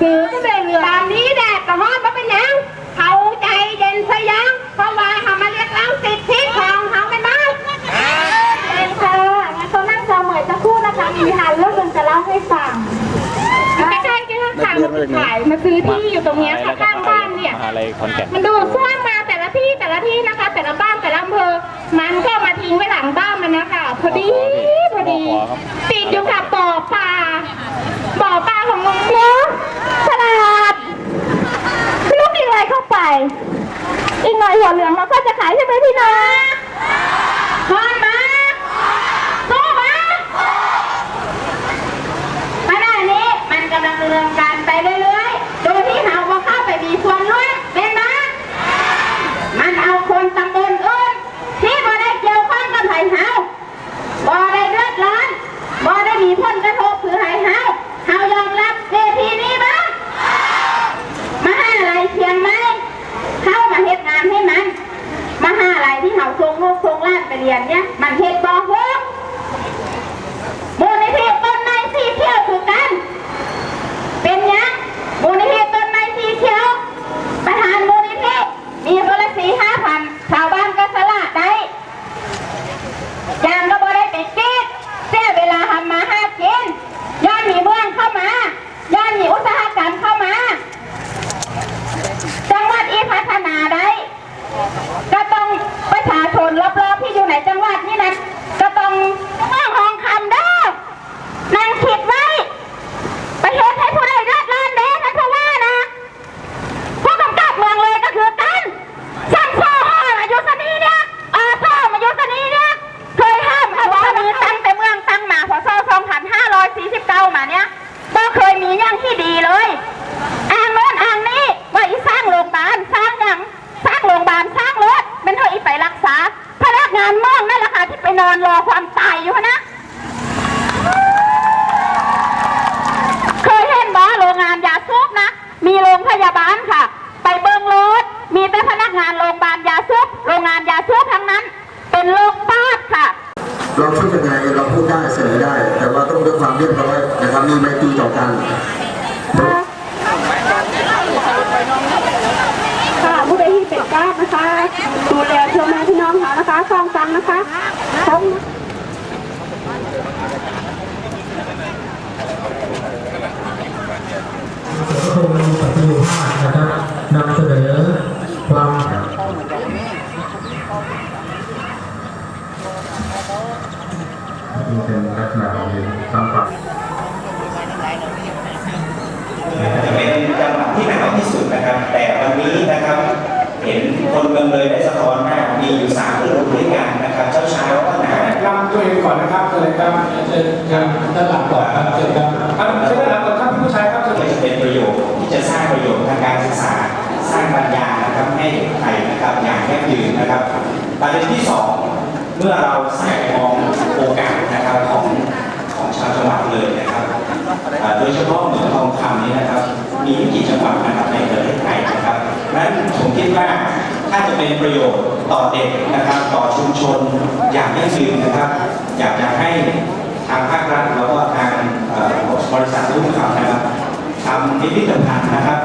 ซื้อก็เลยเหลือตอนนี้แดดกระฮ้อนมาเป็นยังเขาใจเย็นซะยังเพราะว่าเขามาเรียกร้องสิทธิของเขาเป็นบ้างเองค่ะงั้นเขานั่งจอเหมยจะพูดนะคะมีนิทานเรื่องหนึงจะเล่าให้ฟังใกล้ๆกันค่ะมาขายมาซื้อที่อยู่ตรงเนี้ยค่ะข้างบ้านเนี่ยมันดูซ่วมมาแต่ละที่แต่ละที่นะคะ แต่ละบ้านแต่ละอำเภอมันก็มาทิ้งไว้หลังบ้านมันนะคะพอดีพอดีติดอยู่กับบ่อปลาบ่อปลาของลุงเนาะฉลาดไม่รู้กินอะไรเข้าไป อีก หัวเหลืองเราก็จะขายใช่ไหมพี่นะพอนมาสู้มาขณะนี้มันกำลังดำเนินการไปเรื่อยๆ โดยที่เราก็เข้าไปมีส่วนร่วมเป็นไหมมันเอาคนตำบลอื่นที่บ่ได้เกี่ยวข้องกับไผ่เฮาบ่ได้เดือดร้อนบ่ได้มีผลกระทบคือไผ่เฮาเฮายอมรับเวทีนี้บ้างมหาลัยเชียงใหม่เข้ามาเหตุงานให้มัน มหาลัยที่เขาส่งลูกส่งหล้านไป เรียนเนี่ยมันเห็ดบอกว่ามูลนิธิต้นไม้สีเขียวคือกัน เป็นหยังมูลนิธิต้นไม้สีเขียว ประธานมูลนิธิมีคนละสี่ห้าพันชาวบ้านก็สละได้ยางก็บ่ได้ไปกีดเสียเวลาทำมาห้ากินย้อนมีเมืองเข้ามาย้อนมีอุตสาหกรรมเข้ามา จังหวัดอีพัฒนาได้ ก็ต้องประชาชนรอบๆที่อยู่ในจังหวัดนี่นะก็ต้องเมืองทองคำเด้อนางคิดไว้ประเทศให้ผู้ใดเลือดร้อนเด้ท่านผู้ว่านะผู้กำกับเมืองเลยก็คือกันช่างโซ่ห่อมาอยู่สนีเนี่ยอาโซ่มาอยู่สนีเนี่ยเคยห้ามค่ะว่ามีตั้งแต่เมืองตั้งมาพศ2549 มาเนี่ยก็เคยมีอย่างที่ดีเลย อ้างโน้นอ้างนี้ว่าอีสร้างโรงพยาบาลสร้างอย่างสร้างโรงพยาบาลสร้างรถเป็นเท่าอีไปรักษาพนักงานมองนั่นแหละค่ะที่ไปนอนรอความตายอยู่นะ เคยเห็นบ่โรงงานยาสูบนะ มีโรงพยาบาลค่ะ ไปเบิ้งรถมีแต่พนักงานโรงพยาบาลยาสูบโรงงานยาสูบทั้งนั้น เป็นโรคปาดค่ะเราพูดยังไงเราพูดได้เสนอได้ แต่ว่าต้องด้วยความเรียบร้อยนะครับมีไมตรีต่อกันค่ะผู้ใดที่เป็นกล้านะคะ ดูแลเพื่อแม่พี่น้องเขานะคะฟังฟังนะคะต้อง คงปฏิรูปภาคนะครับนำเสนอความ นี่เป็น ลักษณะของทางฝั่งจะเป็นจังหวัดที่หนาวที่สุดนะครับ แต่วันนี้นะครับ เห็นคนเมืองเลยได้สะท้อนมากมีอยู่สามฤดูด้วยกันนะครับเช้าเช้าๆก็หนาวนำตัวเองก่อนนะครับเชิญครับเชิญเชิญด้านหลังก่อนครับเชิญครับครับเชิญด้านหลังก่อนครับพี่ผู้ชายครับเชิญก็จะเป็นประโยชน์ที่จะสร้างประโยชน์ทางการศึกษาสร้างปัญญานะครับให้เด็กไทยนะครับอย่างยั่งยืนนะครับประเด็นที่สองเมื่อเราสร้างมองโอกาสนะครับ ดังนั้นผมคิดว่าถ้าจะเป็นประโยชน์ต่อเด็กนะครับ ต่อชุมชนอย่างยั่งยืนนะครับ อยากจะให้ทางภาครัฐแล้วก็ทางบริษัทรุ่งคำนะครับทำนิพิธภัณฑ์นะครับ